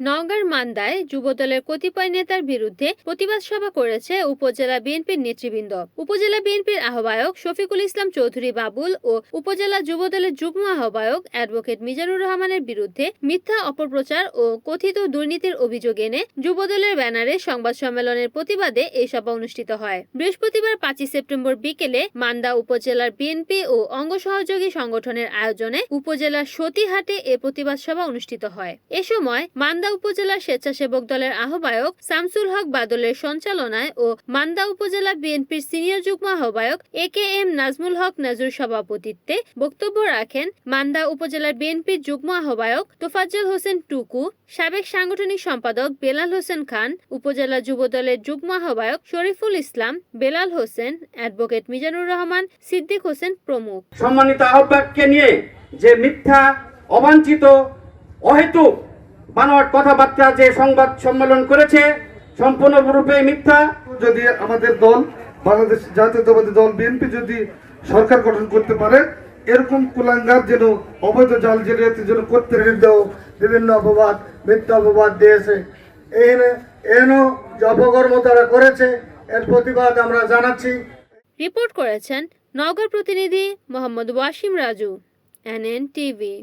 নওগাঁর মান্দায় যুবদলের কতিপয় নেতার বিরুদ্ধে প্রতিবাদ সভা করেছে উপজেলা বিএনপির নেতৃবৃন্দ। উপজেলা বিএনপির আহ্বায়ক শফিকুল ইসলাম চৌধুরী বাবুল ও উপজেলা যুবদলের যুগ্ম আহ্বায়ক অ্যাডভোকেট মিজানুর রহমানের বিরুদ্ধে মিথ্যা অপপ্রচার ও কথিত দুর্নীতির অভিযোগ এনে যুবদলের ব্যানারে সংবাদ সম্মেলনের প্রতিবাদে এই সভা অনুষ্ঠিত হয়। বৃহস্পতিবার পাঁচই সেপ্টেম্বর বিকেলে মান্দা উপজেলার বিএনপি ও অঙ্গ সহযোগী সংগঠনের আয়োজনে উপজেলার সতীহাটে এ প্রতিবাদ সভা অনুষ্ঠিত হয়। এ সময় মান্দা উপজেলা স্বেচ্ছাসেবক দলের আহ্বায়ক শামসুল হক বাদলের সঞ্চালনায় ও মান্দা উপজেলা বিএনপির সিনিয়র যুগ্ম আহ্বায়ক এ কে এম নাজমুল হক নাজুর সভাপতিত্বে বক্তব্য রাখেন মান্দা উপজেলার বিএনপির যুগ্ম আহ্বায়ক তোফাজ্জল হোসেন টুকু, সাবেক সাংগঠনিক সম্পাদক বেলাল হোসেন খান, উপজেলা যুবদলের যুগ্ম আহ্বায়ক শরীফুল ইসলাম, বেলাল হোসেন, অ্যাডভোকেট মিজানুর রহমান, সিদ্দিক হোসেন প্রমুখ। সম্মানিত আহ্বায়ককে নিয়ে যে মিথ্যা, অবাঞ্ছিত, অহেতুক বানোয়াট কথাবার্তা যে সংবাদ সম্মেলন করেছে সম্পূর্ণরূপে মিথ্যা। যদি আমাদের দল বাংলাদেশ জাতীয়তাবাদী দল বিএনপি যদি সরকার গঠন করতে পারে এরকম কুলাঙ্গার যেন অবৈধ জাল জালিয়াতি যেন করতে বিরুদ্ধেও বিভিন্ন অপবাদ মিথ্যা অপবাদ দিয়েছে। এনে এনও যে অপকর্ম তারা করেছে এর প্রতিবাদ আমরা জানাচ্ছি। রিপোর্ট করেছেন নওগাঁ প্রতিনিধি মোহাম্মদ ওয়াসিম রাজু এনএন টিভি।